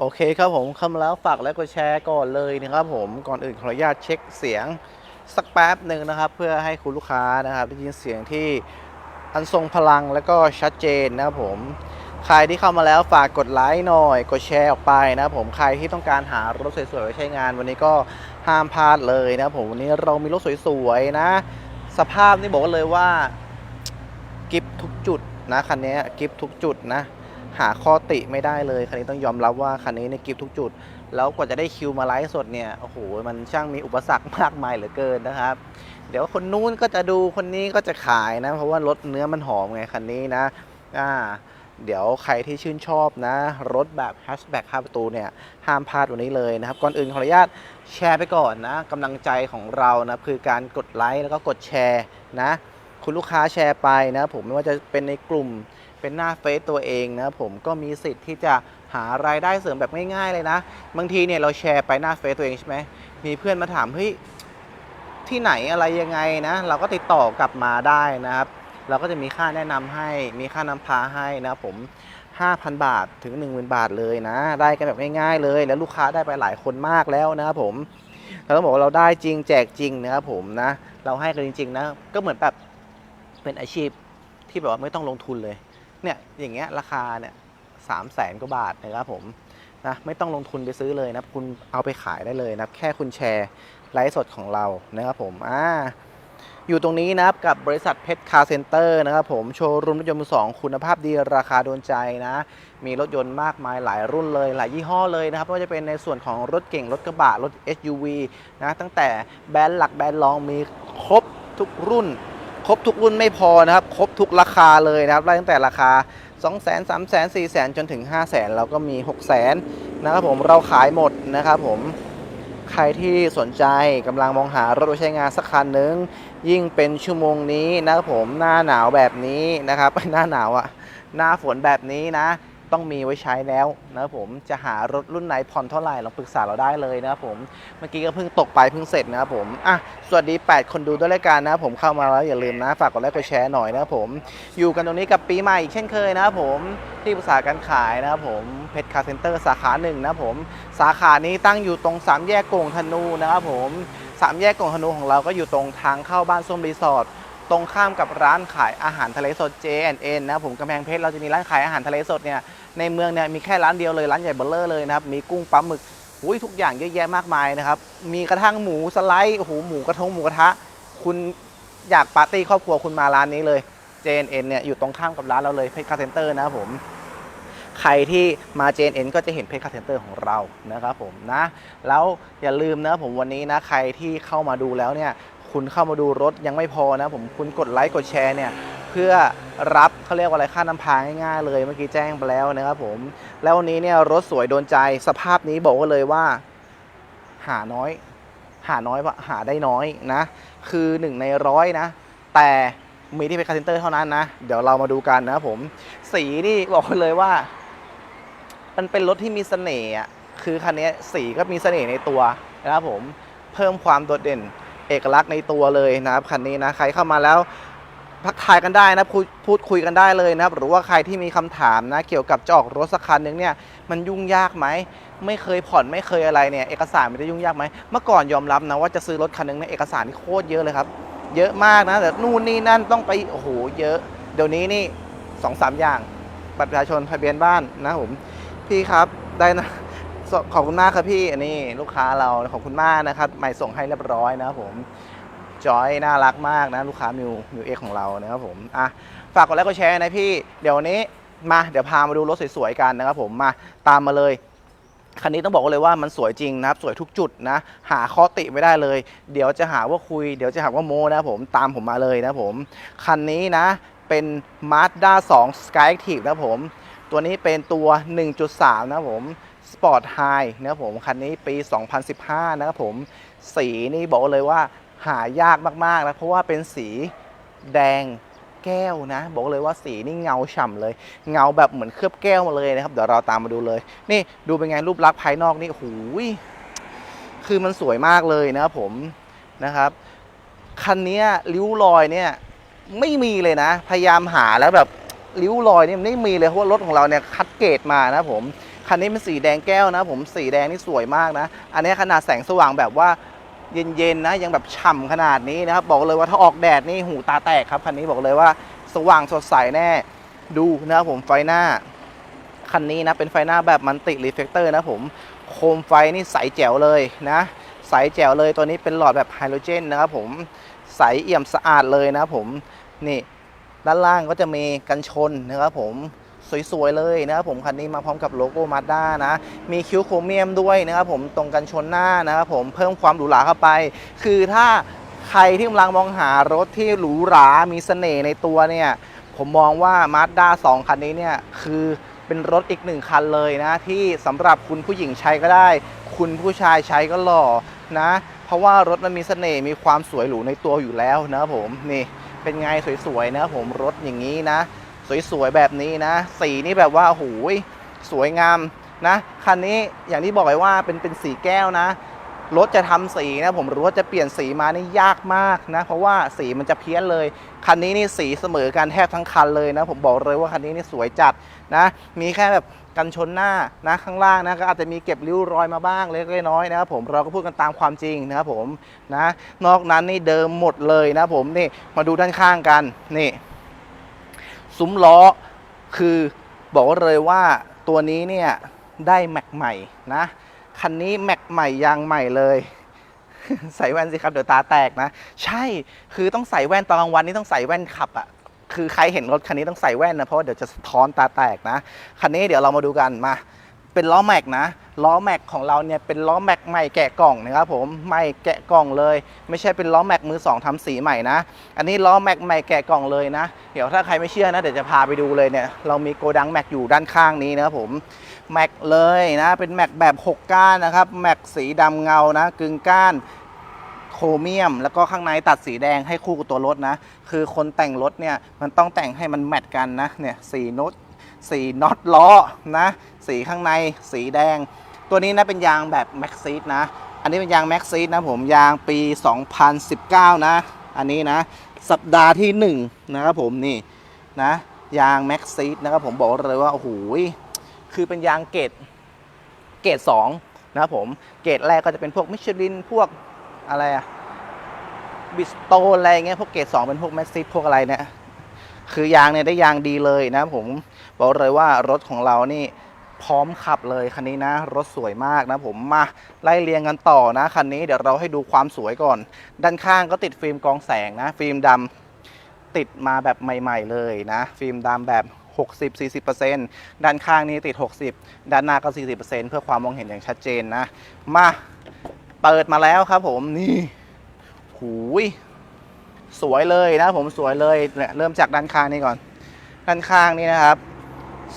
โอเคครับผมเข้ามาแล้วฝากและกดแชร์ก่อนเลยนะครับผมก่อนอื่นขออนุญาตเช็คเสียงสักแป๊บหนึ่งนะครับ เพื่อให้คุณลูกค้านะครับได้ยินเสียงที่อันทรงพลังและก็ชัดเจนนะครับผมใครที่เข้ามาแล้วฝากกดไลค์หน่อย กดแชร์ออกไปนะครับผมใครที่ต้องการหารถสวยๆไว้ใช้งาน วันนี้ก็ห้ามพลาดเลยนะครับผมวันนี้เรามีรถสวยๆนะ สภาพนี่บอกเลยว่ากิฟทุกจุดนะคันนี้กิฟทุกจุดนะ หาข้อติไม่ได้เลย คันนี้ต้องยอมรับว่าคันนี้ในกิฟทุกจุด แล้วกว่าจะได้คิวมาไลฟ์สดเนี่ย โอ้โห มันช่างมีอุปสรรคมากมายเหลือเกินนะครับ เดี๋ยวคนนู้นก็จะดูคนนี้ก็จะขายนะ เพราะว่ารถเนื้อมันหอมไงคันนี้นะ อ่า เดี๋ยวใครที่ชื่นชอบนะ รถแบบแฮชแบ็ก5ประตูเนี่ย ห้ามพลาดวันนี้เลยนะครับ ก่อนอื่นขออนุญาตแชร์ไปก่อนนะกำลังใจของเรานะคือการกดไลค์แล้วก็กดแชร์นะ คุณลูกค้าแชร์ไปนะ ผมไม่ว่าจะเป็นในกลุ่ม เป็นหน้าเฟซตัวเองนะผมก็มีสิทธิ์ที่จะหารายได้เสริมแบบง่ายๆเลยนะ บางทีเนี่ยเราแชร์ไปหน้าเฟซตัวเองใช่ไหมมีเพื่อนมาถามเฮ้ยที่ไหนอะไรยังไงนะ เราก็ติดต่อกลับมาได้นะครับ เราก็จะมีค่าแนะนำให้มีค่านำพาให้นะผม 5,000 บาทถึง 10,000 บาทเลยนะ ได้กันแบบง่ายๆเลย แล้วลูกค้าได้ไปหลายคนมากแล้วนะครับผมเราต้องบอกว่าเราได้จริงแจกจริงนะครับผมนะ เราให้กันจริงๆนะ ก็เหมือนแบบเป็นอาชีพที่แบบว่าไม่ต้องลงทุนเลย เนี่ยอย่างเงี้ยราคาเนี่ยสามแสนกว่าบาทนะครับผมนะไม่ต้องลงทุนไปซื้อเลยนะคุณเอาไปขายได้เลยนะแค่คุณแชร์ไลฟ์สดของเรานะครับผมอ่าอยู่ตรงนี้นะครับกับบริษัทเพชรคาร์เซ็นเตอร์นะครับผมโชว์รูมรถยนต์มือสองคุณภาพดีราคาโดนใจนะ มีรถยนต์มากมายหลายรุ่นเลย หลายยี่ห้อเลยนะครับไม่ว่าจะเป็นในส่วนของรถเก่งรถกระบะรถ SUV นะตั้งแต่แบรนด์หลักแบรนด์รองมีครบทุกรุ่น ครบทุกรุ่นไม่พอนะครับ ครบทุกราคาเลยนะครับไล่ตั้งแต่ราคา 2 0 0 0 0 0 3 0 0 0 0 4 0 0 0 0จนถึง 5 0 0 0 0 0เราก็มี6 0 0 0 0นะครับผมเราขายหมดนะครับผมใครที่สนใจกำลังมองหารถไว้ใช้งานสักคันหนึ่งยิ่งเป็นชั่วโมงนี้นะครับผมหน้าหนาวแบบนี้นะครับหน้าหนาวอะหน้าฝนแบบนี้นะ ต้องมีไว้ใช้แล้วนะครับผมจะหารถรุ่นไหนผ่อนเท่าไหร่ลองปรึกษาเราได้เลยนะครับผมเมื่อกี้ก็เพิ่งตกไปเพิ่งเสร็จนะครับผมอะสวัสดี 8 คนดูด้วยรายการนะครับผมเข้ามาแล้วอย่าลืมนะฝากกดไลค์กดแชร์หน่อยนะครับผมอยู่กันตรงนี้กับปีใหม่อีกเช่นเคยนะครับผมที่ปรึกษาการขายนะครับผมเพชรคาร์เซ็นเตอร์สาขาหนึ่งนะครับผมสาขานี้ตั้งอยู่ตรงสามแยกโก่งธนูนะครับผมสามแยกโก่งธนูของเราก็อยู่ตรงทางเข้าบ้านส้มรีสอร์ท ตรงข้ามกับร้านขายอาหารทะเลสด J&N นะผมกำแพงเพชรเราจะมีร้านขายอาหารทะเลสดเนี่ยในเมืองเนี่ยมีแค่ร้านเดียวเลยร้านใหญ่เบลเลอร์เลยนะครับมีกุ้งปลาหมึกอุ้ยทุกอย่างเยอะแยะมากมายนะครับมีกระทั่งหมูสไลด์โอ้โหหมูกระทงหมูกระทะ คุณอยากปาร์ตี้ครอบครัวคุณมาร้านนี้เลย JNN เนี่ยอยู่ตรงข้ามกับร้านเราเลยเพชรคาเซ็นเตอร์นะครับผมใครที่มา JNN ก็จะเห็นเพชรคาเซ็นเตอร์ของเรานะครับผมนะ แล้วอย่าลืมนะผมวันนี้นะ ใครที่เข้ามาดูแล้วเนี่ย คุณเข้ามาดูรถยังไม่พอนะผมคุณกดไลค์กดแชร์เนี่ยเพื่อรับเขาเรียกว่าอะไรค่านำพาง่ายๆเลยเมื่อกี้แจ้งไปแล้วนะครับผมแล้ววันนี้เนี่ยรถสวยโดนใจสภาพนี้บอกว่าเลยว่า หาน้อย หาน้อยหาได้น้อยนะ คือหนึ่งในร้อยนะ แต่มีที่เป็นคาเซนเตอร์เท่านั้นนะ เดี๋ยวเรามาดูกันนะครับผม สีนี่บอกเลยว่า มันเป็นรถที่มีเสน่ห์อะคือคันนี้สีก็มีเสน่ห์ในตัวนะครับผมเพิ่มความโดดเด่น เอกลักษณ์ในตัวเลยนะครับคันนี้นะใครเข้ามาแล้วทักทายกันได้นะพูดพูดคุยกันได้เลยนะครับ หรือว่าใครที่มีคำถามนะเกี่ยวกับจะออกรถสักคันหนึงเนี่ยมันยุ่งยากไหมไม่เคยผ่อนไม่เคยอะไรเนี่ยเอกสารมันจะยุ่งยากไหมเมื่อก่อนยอมรับนะว่าจะซื้อรถคันหนึงเนี่ยเอกสารนี่โคตรเยอะเลยครับ เยอะมากนะแต่นู่นนี่นั่นต้องไปโอ้โหเยอะ เดี๋ยวนี้นี่สองสามอย่างบัตรประชาชนทะเบียนบ้านนะผมพี่ครับได้นะ ขอบคุณมากครับพี่อันนี้ลูกค้าเราขอบคุณมากนะครับหม่ส่งให้เรียบร้อยนะครับผมจอยน่ารักมากนะลูกค้ามิวมิวเอ็กของเรานะครับผมอะฝากกดไลค์กดแชร์นะพี่เดี๋ยวนี้มาเดี๋ยวพามาดูรถสวยๆกันนะครับผมมาตามมาเลยคันนี้ต้องบอกเลยว่ามันสวยจริงนะครับสวยทุกจุดนะ หาข้อติไม่ได้เลย เดี๋ยวจะหาว่าคุย เดี๋ยวจะหาว่าโมนะครับผมตามผมมาเลยนะครับผมคันนี้นะเป็น Mazda 2 Skyactiv นะครับผม ตัวนี้เป็นตัว 1.3 นะครับผม Sport High นะครับผมคันนี้ปี 2015 นะครับผมสีนี่บอกเลยว่าหายากมากๆนะเพราะว่าเป็นสีแดงแก้วนะ บอกเลยว่าสีนี่เงาฉ่ำเลย เงาแบบเหมือนเคลือบแก้วมาเลยนะครับ เดี๋ยวเราตามมาดูเลย นี่ดูเป็นไงรูปลักษณ์ภายนอกนี่โอ้โหยคือมันสวยมากเลยนะครับผมนะครับคันนี้ริ้วรอยเนี่ยไม่มีเลยนะ พยายามหาแล้วแบบริ้วรอยเนี่ยไม่มีเลยเพราะว่ารถของเราเนี่ยคัดเกรดมานะครับผม คันนี้เป็นสีแดงแก้วนะ ผมสีแดงนี่สวยมากนะ อันนี้ขนาดแสงสว่างแบบว่าเย็นๆนะยังแบบฉ่ำขนาดนี้นะครับ บอกเลยว่าถ้าออกแดดนี่หูตาแตกครับคันนี้บอกเลยว่าสว่างสดใสแน่ดูนะครับผมไฟหน้า คันนี้นะเป็นไฟหน้าแบบมันติรีเฟกเตอร์นะผมโคมไฟนี่ใสแจ๋วเลยนะใสแจ๋วเลยตัวนี้เป็นหลอดแบบไฮโดรเจนนะครับผมใสเอี่ยมสะอาดเลยนะผมนี่ด้านล่างก็จะมีกันชนนะครับผม สวยๆเลยนะครับผมคันนี้มาพร้อมกับโลโก้มาด้านะ มีคิ้วโครเมียมด้วยนะครับผมตรงกันชนหน้านะครับผมเพิ่มความหรูหราเข้าไป คือถ้าใครที่กำลังมองหารถที่หรูหรา มีเสน่ห์ในตัวเนี่ยผมมองว่า Mazda 2 คันนี้เนี่ยคือเป็นรถอีกหนึ่งคันเลยนะ ที่สำหรับคุณผู้หญิงใช้ก็ได้ คุณผู้ชายใช้ก็หล่อนะ เพราะว่ารถมันมีเสน่ห์มีความสวยหรูในตัวอยู่แล้วนะครับผมนี่เป็นไงสวยๆนะครับผมรถอย่างนี้นะ สวยๆแบบนี้นะ สีนี่แบบว่าโอ้โหสวยงามนะ คันนี้อย่างที่บอกไว้ว่าเป็นเป็นสีแก้วนะรถจะทำสีนะผมรู้ว่าจะเปลี่ยนสีมานี่ยากมากนะ เพราะว่าสีมันจะเพี้ยนเลย คันนี้นี่สีเสมอกันแทบทั้งคันเลยนะ ผมบอกเลยว่าคันนี้นี่สวยจัดนะ มีแค่แบบกันชนหน้านะข้างล่างนะก็อาจจะมีเก็บริ้วรอยมาบ้างเล็กน้อยนะครับผมเราก็พูดกันตามความจริงนะครับผมนะ นอกนั้นนี่เดิมหมดเลยนะผมนี่มาดูด้านข้างกันนี่ ซุ้มล้อ คือบอกเลยว่าตัวนี้เนี่ยได้แม็กใหม่นะ คันนี้แม็กใหม่ยางใหม่เลย ใส่แว่นสิครับเดี๋ยวตาแตกนะ ใช่คือต้องใส่แว่นตอนกลางวันนี่ต้องใส่แว่นขับอะ่ะคือใครเห็นรถคันนี้ต้องใส่แว่นนะเพราะว่าเดี๋ยวจะสะท้อนตาแตกนะคันนี้เดี๋ยวเรามาดูกันมา เป็นล้อแม็กนะ ล้อแม็กของเราเนี่ยเป็นล้อแม็กใหม่แกะกล่องนะครับผมใหม่แกะกล่องเลย ไม่ใช่เป็นล้อแม็กมือสองทำสีใหม่นะ อันนี้ล้อแม็กใหม่แกะกล่องเลยนะ เดี๋ยวถ้าใครไม่เชื่อนะเดี๋ยวจะพาไปดูเลยเนี่ยเรามีโกดังแม็กอยู่ด้านข้างนี้นะครับผมแม็กเลยนะเป็นแม็กแบบ 6 ก้านนะครับแม็กสีดำเงานะกึ่งก้านโครเมียม แล้วก็ข้างในตัดสีแดงให้คู่กับตัวรถนะ คือคนแต่งรถเนี่ยมันต้องแต่งให้มันแมทกันนะเนี่ยสีน็อตสีน็อตล้อนะ สีข้างในสีแดง ตัวนี้นะเป็นยางแบบแม็กซีดนะ อันนี้เป็นยางแม็กซีดนะผมยางปี 2019 นะ อันนี้นะ สัปดาห์ที่ 1 นะครับผมนี่นะยางแม็กซีดนะครับผมบอกเลยว่าโอ้โหคือเป็นยางเกรดเกรด2นะครับผมเกรดแรกก็จะเป็นพวกมิชลินพวกอะไรอะบิสโตนอะไรเงี้ยพวกเกรดสองเป็นพวกแมสซิพวกอะไรเนี่ยคือยางเนี่ยได้ยางดีเลยนะผมบอกเลยว่ารถของเรานี่ พร้อมขับเลยคันนี้นะ รถสวยมากนะผมมาไล่เรียงกันต่อนะคันนี้เดี๋ยวเราให้ดูความสวยก่อน ด้านข้างก็ติดฟิล์มกองแสงนะ ฟิล์มดำติดมาแบบใหม่ ๆ เลยนะ ฟิล์มดำแบบ60-40%ด้านข้างนี้ติด 60 ด้านหน้าก็ 40%เพื่อความมองเห็นอย่างชัดเจนนะ มาเปิดมาแล้วครับผมนี่หูยสวยเลยนะผมสวยเลยเนี่ยเริ่มจากด้านข้างนี่ก่อน ด้านข้างนี่นะครับ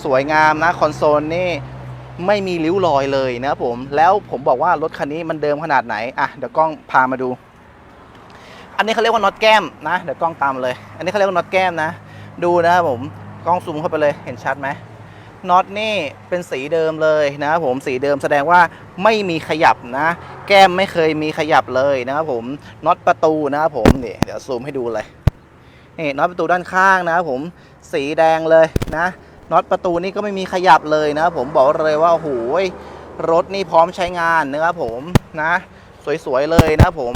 สวยงามนะคอนโซลนี่ไม่มีริ้วรอยเลยนะผม แล้วผมบอกว่ารถคันนี้มันเดิมขนาดไหน อะ เดี๋ยวกล้องพามาดู อันนี้เขาเรียกว่าน็อตแก้มนะ เดี๋ยวกล้องตามเลย อันนี้เขาเรียกว่าน็อตแก้มนะ ดูนะครับผม กล้องซูมเข้าไปเลย เห็นชัดไหมน็อตนี่เป็นสีเดิมเลยนะครับผมสีเดิมแสดงว่าไม่มีขยับนะ แก้มไม่เคยมีขยับเลยนะครับผมน็อตประตูนะครับผมนี่เดี๋ยวซูมให้ดูเลยนี่น็อตประตูด้านข้างนะครับผมสีแดงเลยนะ น็อตประตูนี่ก็ไม่มีขยับเลยนะครับผมบอกเลยว่าโอ้โหรถนี่พร้อมใช้งานนะครับผมนะ สวยๆเลยนะครับผม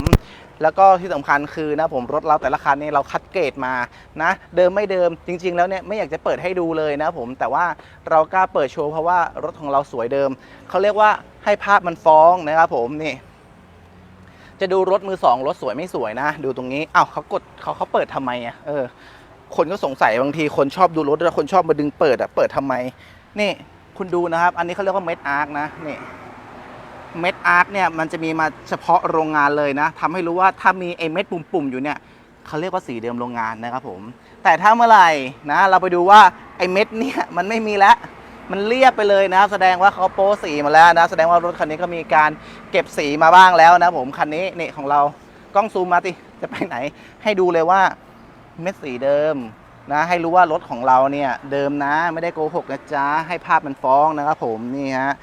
แล้วก็ที่สำคัญคือนะผมรถเราแต่ละคันนี่เราคัดเกรดมานะ เดิมไม่เดิมจริง ๆ แล้วเนี่ยไม่อยากจะเปิดให้ดูเลยนะผมแต่ว่าเรากล้าเปิดโชว์เพราะว่ารถของเราสวยเดิมเขาเรียกว่าให้ภาพมันฟ้องนะครับผมนี่จะดูรถมือสองรถสวยไม่สวยนะ ดูตรงนี้อ้าวเขากดเขาเขาเปิดทำไมอะเออ คนก็สงสัยบางทีคนชอบดูรถแล้วคนชอบมาดึงเปิดอะเปิดทำไม นี่คุณดูนะครับ อันนี้เขาเรียกว่าเม็ดอาร์คนะนี่เม็ดอาร์คเนี่ยมันจะมีมาเฉพาะโรงงานเลยนะทำให้รู้ว่าถ้ามีไอ้เม็ดปุ่มๆอยู่เนี่ยเขาเรียกว่าสีเดิมโรงงานนะครับผม แต่ถ้าเมื่อไหร่นะ เราไปดูว่าไอ้เม็ดเนี่ยมันไม่มีแล้วมันเรียบไปเลยนะ แสดงว่าเขาโป้สีมาแล้วนะ แสดงว่ารถคันนี้ก็มีการเก็บสีมาบ้างแล้วนะผมคันนี้นี่ของเรากล้องซูมมาติจะไปไหน ให้ดูเลยว่า เม็ดสีเดิมนะให้รู้ว่ารถของเราเนี่ยเดิมนะไม่ได้โกหกนะจ๊ะให้ภาพมันฟ้องนะครับผมนี่ฮะ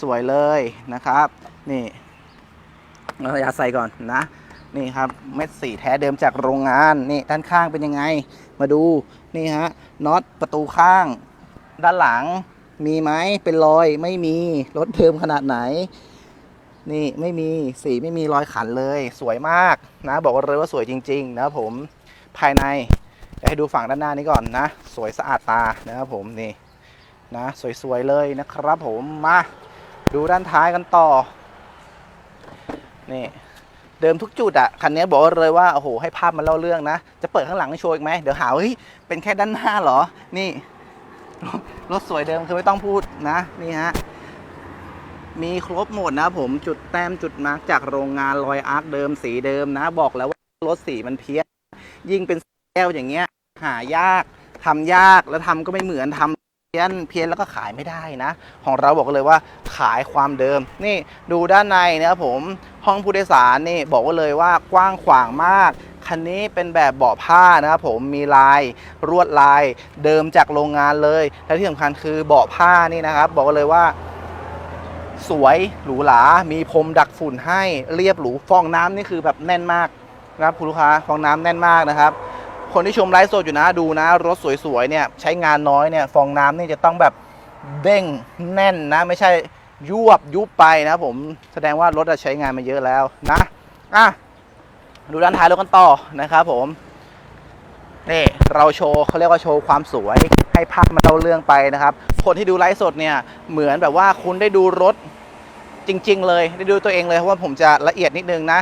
สวยๆเลยนะครับ นี่เราอย่าใส่ก่อนนะนี่ครับเม็ดสีแท้เดิมจากโรงงานนี่ด้านข้างเป็นยังไง มาดูนี่ฮะน็อตประตูข้าง ด้านหลังมีไหมเป็นรอยไม่มีรถเดิมขนาดไหน นี่ไม่มีสีไม่มีรอยขันเลย สวยมากนะ บอกเลยว่าสวยจริง ๆ นะผม ภายในเดี๋ยวให้ดูฝั่งด้านหน้านี้ก่อนนะ สวยสะอาดตานะครับผมนี่นะสวยๆเลยนะครับผมมาดูด้านท้ายกันต่อนี่เดิมทุกจุดอะคันนี้บอกเลยว่าโอ้โหให้ภาพมันเล่าเรื่องนะ จะเปิดข้างหลังให้โชว์อีกไหมเดี๋ยวหาว่าเฮ้ยเป็นแค่ด้านหน้าเหรอ นี่รถสวยเดิมคือไม่ต้องพูดนะนี่ฮะมีครบหมดนะผมจุดแต้มจุดมาร์กจากโรงงานรอยอาร์คเดิมสีเดิมนะ บอกแล้วว่ารถสีมันเพี้ยน ยิ่งเป็นแก้วอย่างเงี้ย หายากทำยากแล้วทำก็ไม่เหมือนทำเพี้ยนเพี้ยนแล้วก็ขายไม่ได้นะ ของเราบอกเลยว่าขายความเดิม นี่ดูด้านในนะครับผมห้องผู้โดยสารนี่บอกว่าเลยว่ากว้างขวางมาก คันนี้เป็นแบบเบาะผ้านะครับผมมีลายรวดลายเดิมจากโรงงานเลย และที่สำคัญคือเบาะผ้านี่นะครับ บอกเลยว่า สวยหรูหรา มีพรมดักฝุ่นให้เรียบหรูฟองน้ำนี่คือแบบแน่นมาก นะครับคุณลูกค้าฟองน้ำแน่นมากนะครับ คนที่ชมไลฟ์สดอยู่นะดูนะ รถสวยๆเนี่ยใช้งานน้อยเนี่ยฟองน้ำนี่จะต้องแบบเด้งแน่นนะ ไม่ใช่ยวบยุบไปนะผมแสดงว่ารถอะใช้งานมาเยอะแล้วนะอะดูด้านท้ายรถกันต่อนะครับผมนี่เราโชว์เขาเรียกว่าโชว์ความสวยให้ภาพมันเล่าเรื่องไปนะครับ คนที่ดูไลฟ์สดเนี่ยเหมือนแบบว่าคุณได้ดูรถจริง ๆ เลยได้ดูตัวเองเลยเพราะว่าผมจะละเอียดนิดนึงนะ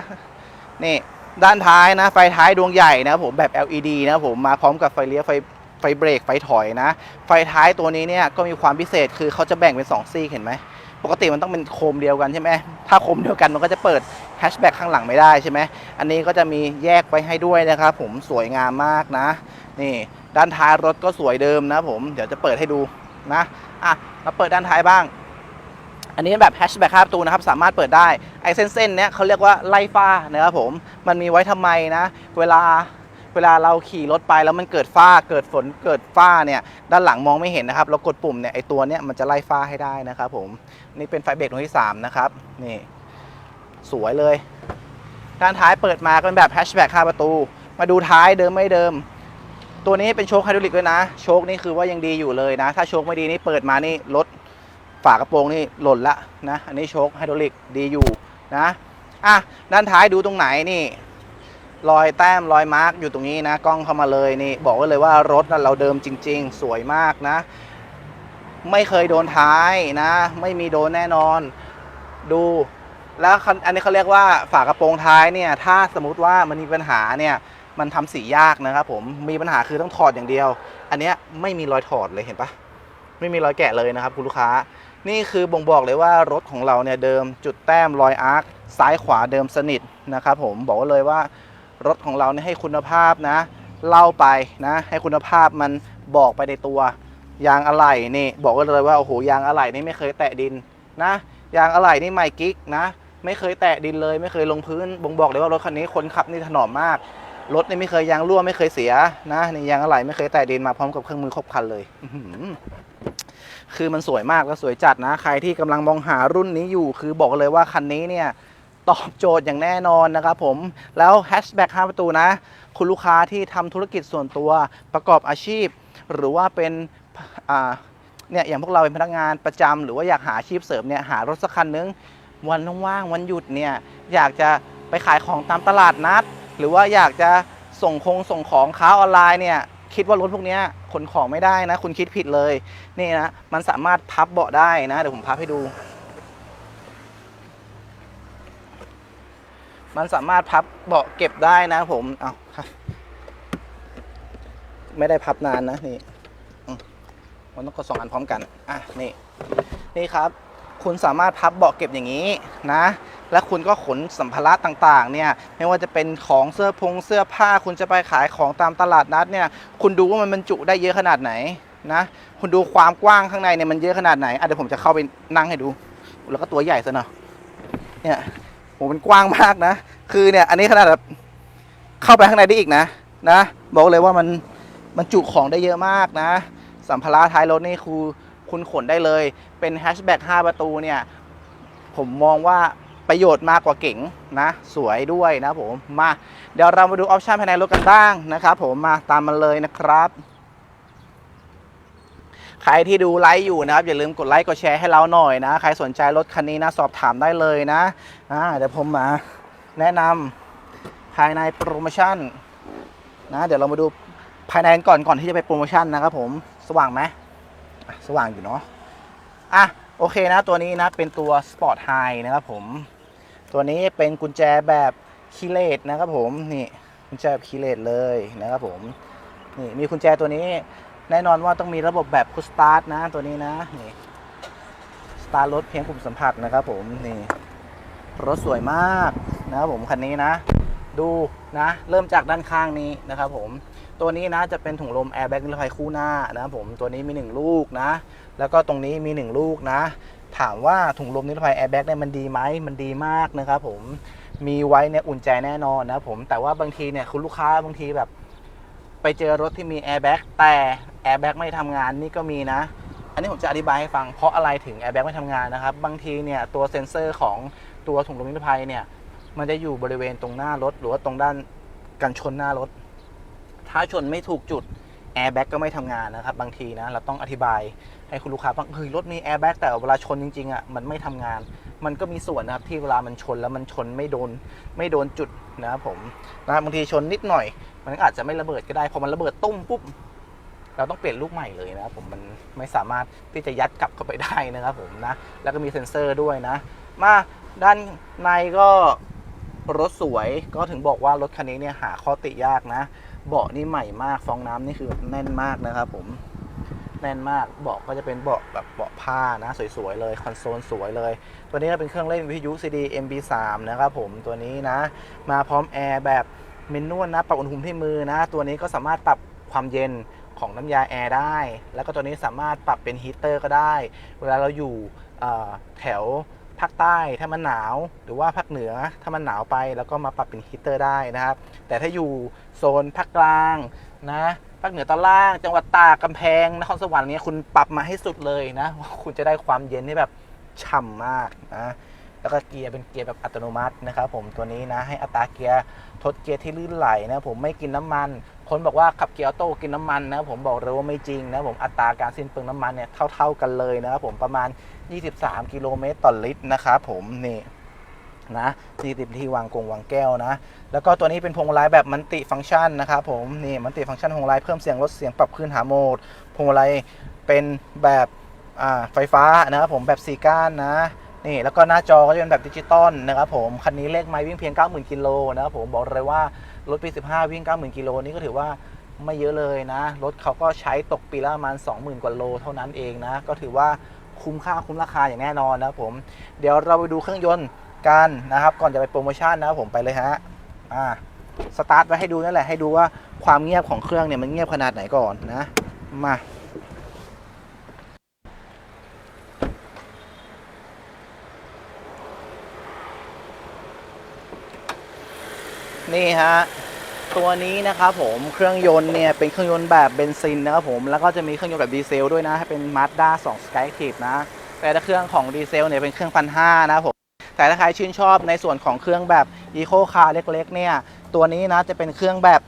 นี่ ด้านท้ายนะ ไฟท้ายดวงใหญ่นะผมแบบ LED นะผมมาพร้อมกับไฟเลี้ยวไฟไฟเบรกไฟถอยนะ ไฟท้ายตัวนี้เนี่ยก็มีความพิเศษคือเขาจะแบ่งเป็น 2 ซีกเห็นไหมปกติมันต้องเป็นโคมเดียวกันใช่ไหมถ้าโคมเดียวกันมันก็จะเปิดแฮชแบ็กข้างหลังไม่ได้ใช่ไหมอันนี้ก็จะมีแยกไว้ให้ด้วยนะครับผมสวยงามมากนะ นี่ ด้านท้ายรถก็สวยเดิมนะผมเดี๋ยวจะเปิดให้ดูนะอะมาเปิดด้านท้ายบ้าง อันนี้แบบแฮชแบ็ก5ประตูนะครับสามารถเปิดได้ไอเส้นเส้นเนี้ยเขาเรียกว่าไล่ฟ้านะครับผมมันมีไว้ทำไมนะ เวลาเวลาเราขี่รถไปแล้วมันเกิดฟ้าเกิดฝนเกิดฟ้าเนี่ยด้านหลังมองไม่เห็นนะครับ เรากดปุ่มเนี่ยไอตัวเนี้ยมันจะไล่ฟ้าให้ได้นะครับผมนี่เป็นไฟเบรกตัวที่ 3 นะครับนี่สวยเลย ด้านท้ายเปิดมาก็เป็นแบบแฮชแบ็ก5ประตู มาดูท้ายเดิมไม่เดิม ตัวนี้เป็นโชคไฮดรอลิกด้วยนะ โชคนี่คือว่ายังดีอยู่เลยนะ ถ้าโชคไม่ดีนี่เปิดมานี่รถ ฝากระโปรงนี่หล่นละนะ อันนี้โชคไฮดรอลิกดีอยู่นะอะด้านท้ายดูตรงไหนนี่ รอยแต้มรอยมาร์กอยู่ตรงนี้นะ กล้องเข้ามาเลยนี่ บอกไว้เลยว่ารถนะเราเดิมจริง ๆ สวยมากนะ ไม่เคยโดนท้ายนะ ไม่มีโดนแน่นอน ดูแล้วอันนี้เขาเรียกว่าฝากระโปรงท้ายเนี่ย ถ้าสมมติว่ามันมีปัญหาเนี่ย มันทำสียากนะครับผม มีปัญหาคือต้องถอดอย่างเดียว อันเนี้ยไม่มีรอยถอดเลยเห็นปะไม่มีรอยแกะเลยนะครับคุณลูกค้า นี่คือบ่งบอกเลยว่ารถของเราเนี่ยเดิมจุดแต้มรอยอาร์คซ้ายขวาเดิมสนิทนะครับผมบอกเลยว่ารถของเราเนี่ยให้คุณภาพนะเล่าไปนะ ให้คุณภาพมันบอกไปในตัวยางอะไหล่นี่ บอกเลยว่าโอ้โหยางอะไหล่นี่ไม่เคยแตะดินนะยางอะไหล่นี่ไม่กิ๊กนะ ไม่เคยแตะดินเลย ไม่เคยลงพื้นบ่งบอกเลยว่ารถคันนี้คนขับนี่ถนอมมากรถนี่ไม่เคยยางรั่วไม่เคยเสียนะนี่ยางอะไหล่ไม่เคยแตะดินมาพร้อมกับเครื่องมือครบครันเลย คือมันสวยมากและสวยจัดนะ ใครที่กำลังมองหารุ่นนี้อยู่ คือบอกเลยว่าคันนี้เนี่ยตอบโจทย์อย่างแน่นอนนะครับผม แล้วแฮชแบ็ก5ประตูนะ คุณลูกค้าที่ทำธุรกิจส่วนตัวประกอบอาชีพ หรือว่าเป็นเนี่ยอย่างพวกเราเป็นพนักงานประจำหรือว่าอยากหาอาชีพเสริมเนี่ยหารถสักคันนึง วันว่างๆวันหยุดเนี่ยอยากจะไปขายของตามตลาดนัด หรือว่าอยากจะส่งคงส่งของค้าออนไลน์เนี่ยคิดว่ารถพวกนี้ ขนของไม่ได้นะ คุณคิดผิดเลย นี่นะ มันสามารถพับเบาะได้นะ เดี๋ยวผมพับให้ดู มันสามารถพับเบาะเก็บได้นะผม เอาครับไม่ได้พับนานนะนี่มมันต้องกดสองอันพร้อมกัน อะ นี่ นี่ครับ คุณสามารถพับเบาะเก็บอย่างนี้นะ และคุณก็ขนสัมภาระต่างๆ เนี่ย ไม่ว่าจะเป็นของเสื้อพงเสื้อผ้า คุณจะไปขายของตามตลาดนัดเนี่ย คุณดูว่ามันบรรจุได้เยอะขนาดไหนนะ คุณดูความกว้างข้างในเนี่ยมันเยอะขนาดไหนอะเดี๋ยวผมจะเข้าไปนั่งให้ดู แล้วก็ตัวใหญ่ซะหน่อยเนี่ยโหมันกว้างมากนะ คือเนี่ยอันนี้ขนาดแบบเข้าไปข้างในได้อีกนะนะ บอกเลยว่ามันมันจุของได้เยอะมากนะ สัมภาระท้ายรถนี่คือ คุณขนได้เลย เป็นแฮชแบ็ก5ประตูเนี่ยผมมองว่าประโยชน์มากกว่าเก๋งนะ สวยด้วยนะผมมาเดี๋ยวเรามาดูออปชันภายในรถกันบ้างนะครับผมมาตามมาเลยนะครับใครที่ดูไลฟ์อยู่นะครับ อย่าลืมกดไลค์กดแชร์ให้เราหน่อยนะ ใครสนใจรถคันนี้นะสอบถามได้เลยนะอ่าเดี๋ยวผมมาแนะนำภายในโปรโมชั่นนะ เดี๋ยวเรามาดูภายในกันก่อนก่อนที่จะไปโปรโมชั่นนะครับผมสว่างไหม สว่างอยู่เนาะอะโอเคนะตัวนี้นะเป็นตัว Sport High นะครับผม ตัวนี้เป็นกุญแจแบบคีเลตนะครับผมนี่กุญแจแบบคีเลตเลยนะครับผมนี่มีกุญแจตัวนี้แน่นอนว่าต้องมีระบบแบบพุชสตาร์ทนะตัวนี้นะนี่สตาร์ทรถเพียงปุ่มสัมผัสนะครับผมนี่รถสวยมากนะครับผมคันนี้นะ ดูนะ เริ่มจากด้านข้างนี้นะครับผม ตัวนี้นะจะเป็นถุงลมแอร์แบ็กนิรภัยคู่หน้านะครับผม ตัวนี้มี 1 ลูกนะ แล้วก็ตรงนี้มี 1 ลูกนะ ถามว่าถุงลมนิรภัยแอร์แบ็กเนี่ยมันดีไหมมันดีมากนะครับผม มีไว้เนี่ยอุ่นใจแน่นอนนะครับผม แต่ว่าบางทีเนี่ยคุณลูกค้าบางทีแบบ ไปเจอรถที่มีแอร์แบ็กแต่แอร์แบ็กไม่ทำงานนี่ก็มีนะอันนี้ผมจะอธิบายให้ฟังเพราะอะไรถึงแอร์แบ็กไม่ทำงานนะครับ บางทีเนี่ยตัวเซ็นเซอร์ของตัวถุงลมนิรภัยเนี่ย มันจะอยู่บริเวณตรงหน้ารถ หรือว่าตรงด้านกันชนหน้ารถ ถ้าชนไม่ถูกจุดแอร์แบ็กก็ไม่ทำงานนะครับ บางทีนะเราต้องอธิบายให้คุณลูกค้าฟังเฮ้ยรถมีแอร์แบ็กแต่เวลาชนจริงๆอะมันไม่ทำงาน มันก็มีส่วนนะครับที่เวลามันชนแล้วมันชนไม่โดนไม่โดนจุดนะครับผมนะบางทีชนนิดหน่อย มันอาจจะไม่ระเบิดก็ได้พอมันระเบิดตุ้มปุ๊บเราต้องเปลี่ยนลูกใหม่เลยนะครับผมมันไม่สามารถที่จะยัดกลับเข้าไปได้นะครับผมนะแล้วก็มีเซ็นเซอร์ด้วยนะ มาด้านในก็ รถสวยก็ถึงบอกว่ารถคันนี้เนี่ยหาข้อติยากนะ เบาะนี่ใหม่มากฟองน้ำนี่คือแน่นมากนะครับผมแน่นมากเบาะก็จะเป็นเบาะแบบเบาะผ้านะสวยๆเลยคอนโซลสวยเลย ตัวนี้ก็เป็นเครื่องเล่นวิทยุ CD MB3 นะครับผมตัวนี้นะ มาพร้อมแอร์แบบเมนนวลนะปรับอุณหภูมิที่มือนะ ตัวนี้ก็สามารถปรับความเย็นของน้ำยาแอร์ได้ แล้วก็ตัวนี้สามารถปรับเป็นฮีเตอร์ก็ได้ เวลาเราอยู่แถว ภาคใต้ถ้ามันหนาว หรือว่าภาคเหนือถ้ามันหนาวไปแล้วก็มาปรับเป็นฮีเตอร์ได้นะครับ แต่ถ้าอยู่โซนภาคกลางนะภาคเหนือตอนล่าง จังหวัดตากกำแพงนครสวรรค์เนี้ยคุณปรับมาให้สุดเลยนะคุณจะได้ความเย็นที่แบบฉ่ำมากนะแล้วก็เกียร์เป็นเกียร์แบบอัตโนมัตินะครับผมตัวนี้นะให้อัตราเกียร์ทดเกียร์ที่ลื่นไหลนะผมไม่กินน้ำมัน คนบอกว่าขับเกียร์ออโต้กินน้ำมันนะผมบอกเลยว่าไม่จริงนะผมอัตราการสิ้นเปลืองน้ำมันเนี่ยเท่า ๆกันเลยนะครับผมประมาณ 23 กิโลเมตรต่อลิตรนะครับผมนี่นะนี่ติดที่วางกงวางแก้วนะ แล้วก็ตัวนี้เป็นพวงมาลัยแบบมันติฟังก์ชันนะครับผมนี่มันติฟังก์ชันพวงมาลัยเพิ่มเสียงลดเสียงปรับขึ้นหาโหมดพวงมาลัยเป็นแบบไฟฟ้านะครับผมแบบสีก้านนะนี่แล้วก็หน้าจอก็จะเป็นแบบดิจิตอลนะครับผมคันนี้เลขไม้วิ่งเพียง 90,000กิโลนะครับผมบอกเลยว่ารถปี 15 วิ่ง 90,000กิโลนี่ก็ถือว่าไม่เยอะเลยนะ รถเขาก็ใช้ตกปีละประมาณ 20,000 กว่าโลเท่านั้นเองนะ ก็ถือว่า คุ้มค่าคุ้มราคาอย่างแน่นอนนะครับผม เดี๋ยวเราไปดูเครื่องยนต์กันนะครับ ก่อนจะไปโปรโมชั่นนะครับผมไปเลยฮะอ่าสตาร์ทไว้ให้ดูนั่นแหละให้ดูว่าความเงียบของเครื่องเนี่ยมันเงียบขนาดไหนก่อนนะ มานี่ฮะ ตัวนี้นะครับผมเครื่องยนต์เนี่ยเป็นเครื่องยนต์แบบเบนซินนะครับผมแล้วก็จะมีเครื่องยนต์แบบดีเซลด้วยนะเป็น Mazda 2 Skyactiv นะแต่ถ้าเครื่องของดีเซลเนี่ยเป็นเครื่องพันห้านะครับผมแต่ถ้าใครชื่นชอบในส่วนของเครื่องแบบ Eco Car เล็กๆเนี่ยตัวนี้นะจะเป็นเครื่องแบบ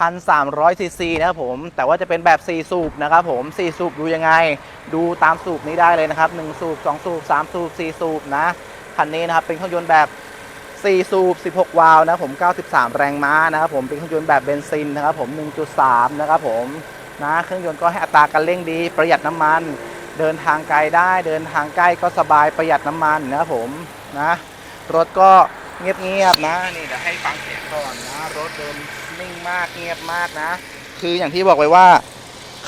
1,300ซีซีนะครับผมแต่ว่าจะเป็นแบบ 4 สูบนะครับผม 4 สูบดูยังไง ดูตามสูบนี้ได้เลยนะครับ 1 สูบ 2 สูบ 3 สูบ 4 สูบนะคันนี้นะครับเป็นเครื่องยนต์แบบ 4 สูบ 16 วาล์วนะครับผม 93 แรงม้านะครับผมเป็นเครื่องยนต์แบบเบนซินนะครับผม 1.3 นะครับผมนะเครื่องยนต์ก็ให้อัตราการเร่งดีประหยัดน้ำมัน เดินทางไกลได้ เดินทางใกล้ก็สบายประหยัดน้ำมันนะครับผมนะรถก็เงียบๆนะนี่เดี๋ยวให้ฟังเสียงก่อนนะรถเดินนิ่งมากเงียบมากนะ คืออย่างที่บอกไว้ว่า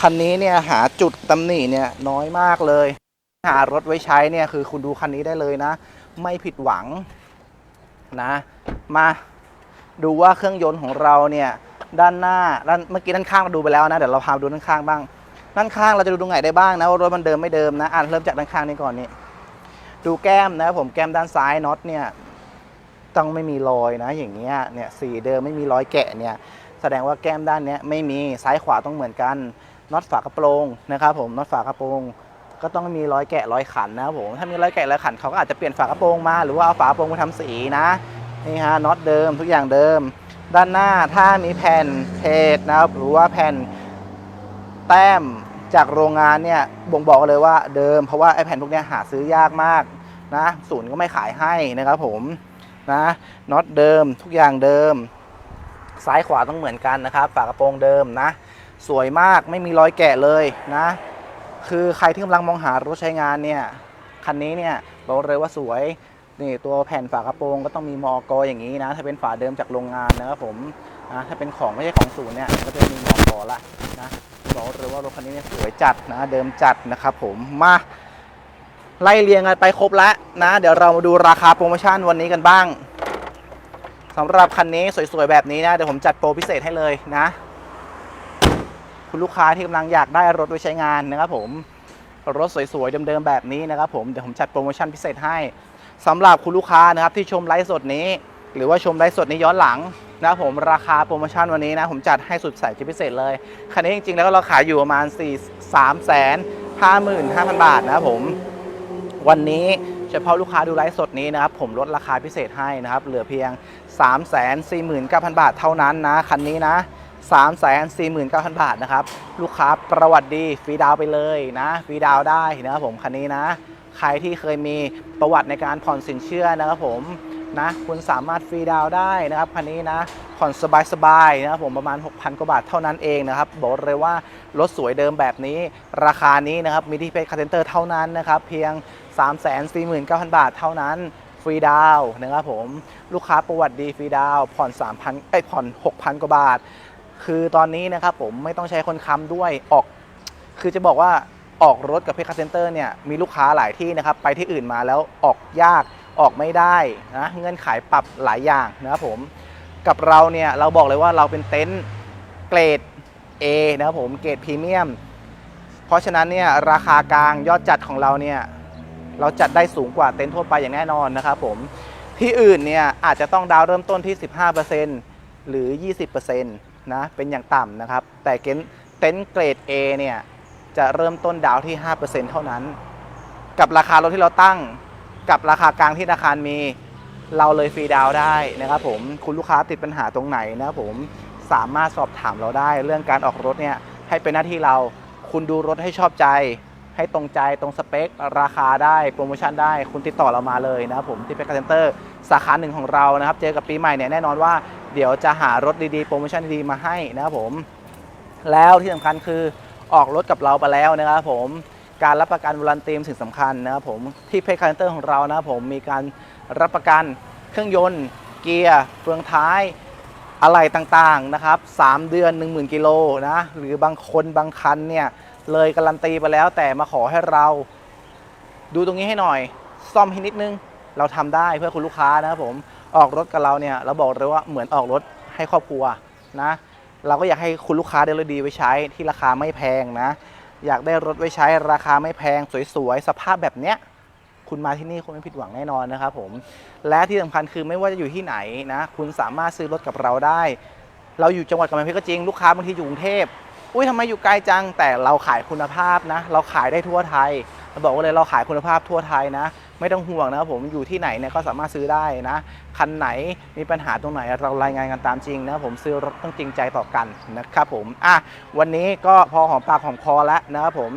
คันนี้เนี่ยหาจุดตำหนิเนี่ยน้อยมากเลย หารถไว้ใช้เนี่ยคือคุณดูคันนี้ได้เลยนะ ไม่ผิดหวัง นะ มาดูว่าเครื่องยนต์ของเราเนี่ยด้านหน้าด้านเมื่อกี้ด้านข้างเราดูไปแล้วนะเดี๋ยวเราพาดูด้านข้างบ้าง ด้านข้างเราจะดูตรงไหนได้บ้างนะว่ารถมันเดิมไม่เดิมนะอะเริ่มจากด้านข้างนี้ก่อนนี่ดูแก้มนะผมแก้มด้านซ้ายน็อตเนี่ยต้องไม่มีรอยนะอย่างเงี้ยเนี่ยสีเดิมไม่มีรอยแกะเนี่ยแสดงว่าแก้มด้านเนี้ยไม่มีซ้ายขวาต้องเหมือนกันน็อตฝากระโปรงนะครับผมน็อตฝากระโปรง ก็ต้องมีรอยแกะรอยขันนะครับผมถ้ามีรอยแกะรอยขันเขาก็อาจจะเปลี่ยนฝากระโปรงมาหรือว่าเอาฝากระโปรงมาทำสีนะนี่ฮะน็อตเดิมทุกอย่างเดิม ด้านหน้าถ้ามีแผ่นเพจนะครับหรือว่าแผ่นแต้มจากโรงงานเนี่ยบ่งบอกเลยว่าเดิม เพราะว่าไอแผ่นพวกนี้หาซื้อยากมากนะศูนย์ก็ไม่ขายให้นะครับผมนะน็อตเดิมทุกอย่างเดิม ซ้ายขวาต้องเหมือนกันนะครับฝากระโปรงเดิมนะ สวยมากไม่มีรอยแกะเลยนะ คือใครที่กำลังมองหารถใช้งานเนี่ยคันนี้เนี่ยบอกเลยว่าสวยนี่ตัวแผ่นฝากระโปรงก็ต้องมีมอกอย่างนี้นะ ถ้าเป็นฝาเดิมจากโรงงานนะครับผมนะถ้าเป็นของไม่ใช่ของศูนย์เนี่ยก็จะมีมอกละนะบอกเลยว่ารถคันนี้เนี่ยสวยจัดนะเดิมจัดนะครับผมมาไล่เรียงกันไปครบแล้วนะ เดี๋ยวเรามาดูราคาโปรโมชั่นวันนี้กันบ้างสำหรับคันนี้สวยๆแบบนี้นะเดี๋ยวผมจัดโปรพิเศษให้เลยนะ คุณลูกค้าที่กำลังอยากได้รถไว้ใช้งานนะครับผมรถสวยๆเดิมๆแบบนี้นะครับผมเดี๋ยวผมจัดโปรโมชั่นพิเศษให้สำหรับคุณลูกค้านะครับที่ชมไลฟ์สดนี้ หรือว่าชมไลฟ์สดนี้ย้อนหลังนะครับผมราคาโปรโมชั่นวันนี้นะผมจัดให้สุดแสนพิเศษเลยคันนี้จริงๆ แล้วเราขายอยู่ประมาณ 4 3แสน55,000 บาทนะครับผมวันนี้เฉพาะลูกค้าดูไลฟ์สดนี้นะครับผมลดราคาพิเศษให้นะครับเหลือเพียง 3 4 9 0 0 0 บาทเท่านั้นนะคันนี้นะ 3 4 9 0 0 0 บาทนะครับ ลูกค้าประวัติดีฟรีดาวไปเลยนะฟรีดาวได้นะครับผมคันนี้นะ ใครที่เคยมีประวัติในการผ่อนสินเชื่อนะครับผมนะคุณสามารถฟรีดาวได้นะครับคันนี้นะผ่อนสบายๆนะครับผมประมาณ 6,000 กว่าบาทเท่านั้นเองนะครับ บอกเลยว่ารถสวยเดิมแบบนี้ ราคานี้นะครับมีที่เพจคาเซนเตอร์เท่านั้นนะครับเพียง 349,000 บาทเท่านั้นฟรีดาวนะครับผมลูกค้าประวัติดีฟรีดาวผ่อน 3,000ไอ้ผ่อน 6,000 กว่าบาท คือตอนนี้นะครับผมไม่ต้องใช้คนค้ำด้วยออก คือจะบอกว่าออกรถกับเพจคาเซนเตอร์เนี่ยมีลูกค้าหลายที่นะครับไปที่อื่นมาแล้วออกยากออกไม่ได้นะเงื่อนไขปรับหลายอย่างนะครับผมกับเราเนี่ยเราบอกเลยว่าเราเป็นเต็นท์เกรด A นะครับผมเกรดพรีเมียมเพราะฉะนั้นเนี่ยราคากลางยอดจัดของเราเนี่ยเราจัดได้สูงกว่าเต็นท์ทั่วไปอย่างแน่นอนนะครับผมที่อื่นเนี่ยอาจจะต้องดาวน์เริ่มต้นที่ 15%หรือ 20% นะเป็นอย่างต่ำนะครับ แต่เต็นท์เกรด A เนี่ยจะเริ่มต้นดาวที่ 5%เท่านั้น กับราคารถที่เราตั้ง กับราคากลางที่ธนาคารมี เราเลยฟรีดาวได้นะครับผมคุณลูกค้าติดปัญหาตรงไหนนะครับผมสามารถสอบถามเราได้ เรื่องการออกรถเนี่ยให้เป็นหน้าที่เราคุณดูรถให้ชอบใจ ให้ตรงใจตรงสเปค ราคาได้โปรโมชั่นได้ คุณติดต่อเรามาเลยนะครับผมที่เป็นคาเซนเตอร์ สาขาหนึ่งของเรานะครับ เจอกับปีใหม่เนี่ยแน่นอนว่าเดี๋ยวจะหารถดีๆ โปรโมชั่นดีๆ มาให้นะครับผม แล้วที่สำคัญคือออกรถกับเราไปแล้วนะครับผมการรับประกันวารันตีมสิ่งสำคัญนะครับผมที่เพจคาเซนเตอร์ของเรานะครับผมมีการรับประกันเครื่องยนต์ เกียร์เฟืองท้ายอะไหล่ต่างๆนะครับ 3 เดือน 10,000กิโลนะ หรือบางคนบางคันเนี่ย เลยการันตีไปแล้วแต่มาขอให้เรา ดูตรงนี้ให้หน่อย ซ่อมให้นิดนึง เราทำได้เพื่อคุณลูกค้านะครับผมออกรถกับเราเนี่ยเราบอกเลยว่าเหมือนออกรถให้ครอบครัวนะเราก็อยากให้คุณลูกค้าได้รถดีไว้ใช้ที่ราคาไม่แพงนะ อยากได้รถไว้ใช้ราคาไม่แพงสวยๆสภาพแบบเนี้ยคุณมาที่นี่คุณไม่ผิดหวังแน่นอนนะครับผมและที่สำคัญคือไม่ว่าจะอยู่ที่ไหนนะคุณสามารถซื้อรถกับเราได้ เราอยู่จังหวัดกำแพงเพชรก็จริงลูกค้าบางทีอยู่กรุงเทพอุ้ยทำไมอยู่ไกลจังแต่เราขายคุณภาพนะ เราขายได้ทั่วไทย เราบอกว่าเลยเราขายคุณภาพทั่วไทยนะ ไม่ต้องห่วงนะผมอยู่ที่ไหนเนี่ยก็สามารถซื้อได้นะ คันไหนมีปัญหาตรงไหนเรารายงานกันตามจริงนะผมซื้อรถต้องจริงใจต่อกันนะครับผมอะวันนี้ก็พอหอมปากหอมคอแล้วนะครับผม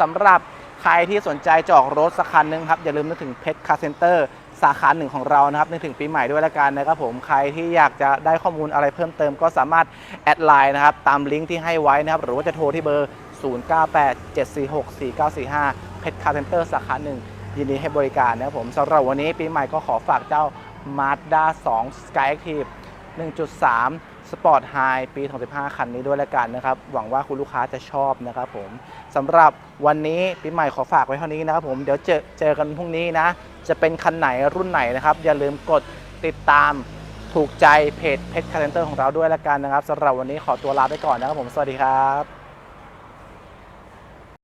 สำหรับใครที่สนใจจอกรถสักคันหนึงครับอย่าลืมนึกถึงเพชรคาร์เซ็นเตอร์สาขาหนึ่งของเรานะครับนึกถึงปีใหม่ด้วยละกันนะครับผมใครที่อยากจะได้ข้อมูลอะไรเพิ่มเติมก็สามารถแอดไลน์นะครับตามลิงก์ที่ให้ไว้นะครับหรือว่าจะโทรที่เบอร์ 0987464945 เพชรคาร์เซ็นเตอร์สาขาหนึ่งยินดีให้บริการนะครับผมสำหรับวันนี้ปีใหม่ก็ขอฝากเจ้า Mazda 2 Sky Active 1.3 Sport High ปี 2015 คันนี้ด้วยละกันนะครับ หวังว่าคุณลูกค้าจะชอบนะครับผมสำหรับวันนี้ปีใหม่ขอฝากไว้เท่านี้นะครับผมเดี๋ยวเจอเจอกันพรุ่งนี้นะ จะเป็นคันไหนรุ่นไหนนะครับ อย่าลืมกดติดตามถูกใจเพจเพจคาเซนเตอร์ของเราด้วยละกันนะครับสำหรับวันนี้ขอตัวลาไปก่อนนะครับผมสวัสดีครับ